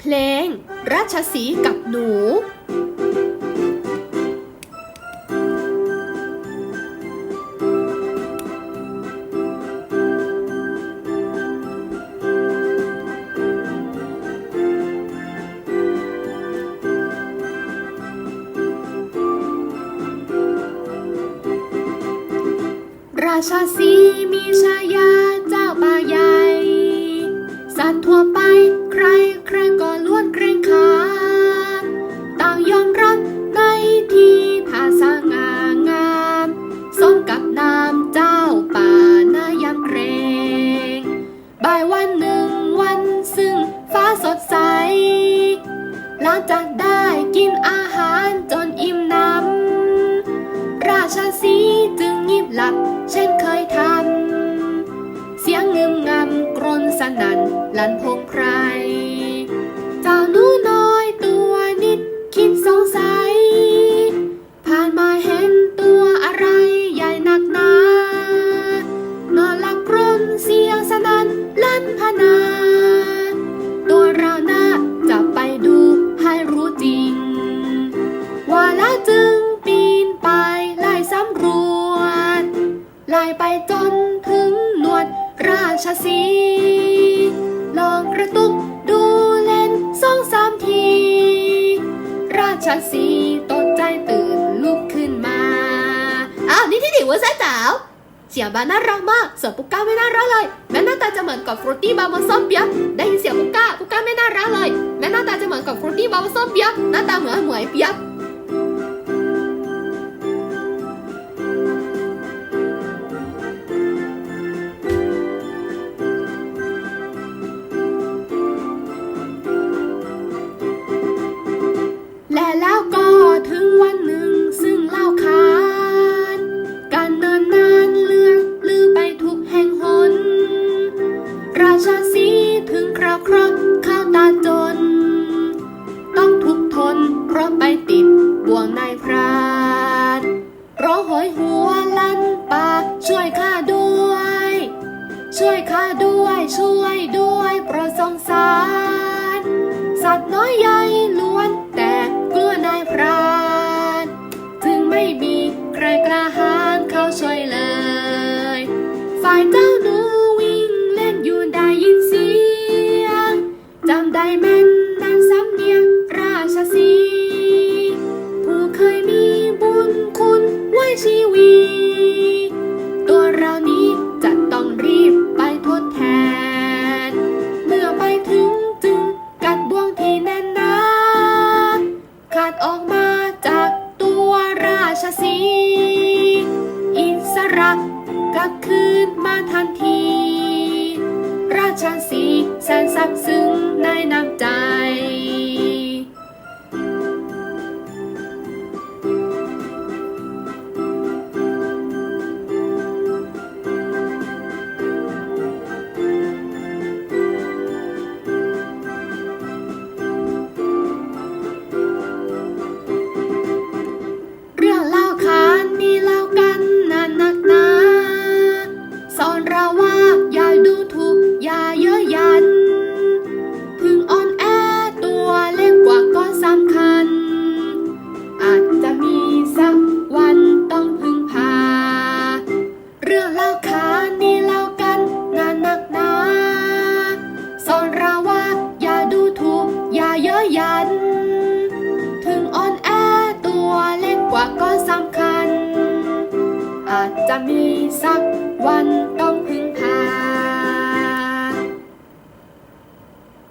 เพลง ราชสีกับหนู ราชาสีมีชายาเจ้าป่าใหญ่ สัตว์ทั่วไป หลังจากได้กินอาหารจนอิ่มหนำราชสีจึงงีบหลับ เช่นเคยทำ เสียงงึมงำกรนสนั่นลันพงไพร เจ้าหนูน้อยตัวนิดคิดสงสัย ผ่านมาเห็นตัวอะไรใหญ่หนักหนา นอนหลับกรนเสียงสนั่นลั่นพนา ไล่ไปจนถึงหนวดราชสีลองกระตุกดูเล่นสองสามที ราชสีตกใจตื่นลุกขึ้นมา อ้าว นี่ที่ดิวะแซ่จ๋าวเสียงบาน่ารักมากส่วนปุกก้าไม่น่ารักเลย แม่หน้าตาจะเหมือนกับฟรุตตี้บาร์บอนซอมเปียได้ยินเสียงปุกก้าปุกก้าไม่น่ารักเลย แม่หน้าตาจะเหมือนกับฟรุตตี้บาร์บอนซอมเปียหน้าตาเหมือนหมวยเปียะ ไปติดบ่วงนายพรานร้องโหยหัวลั่นปากช่วยข้าด้วย ช่วยข้าด้วยช่วยด้วยโปรดสงสาร สัตว์น้อยใหญ่ล้วนแต่กลัวนายพรานจึงไม่มีใครกล้าหาญเข้าช่วยเลย ฝ่ายเจ้า ดออกมาจากตัวราชสีห์อิสระกลับคืนมาทันที ราชสีห์แสนซับซึ้งในน้ำใจ ยัน ถึงอ่อนแอตัวเล็กกว่าก็สำคัญ อาจจะมีสักวันต้องพึง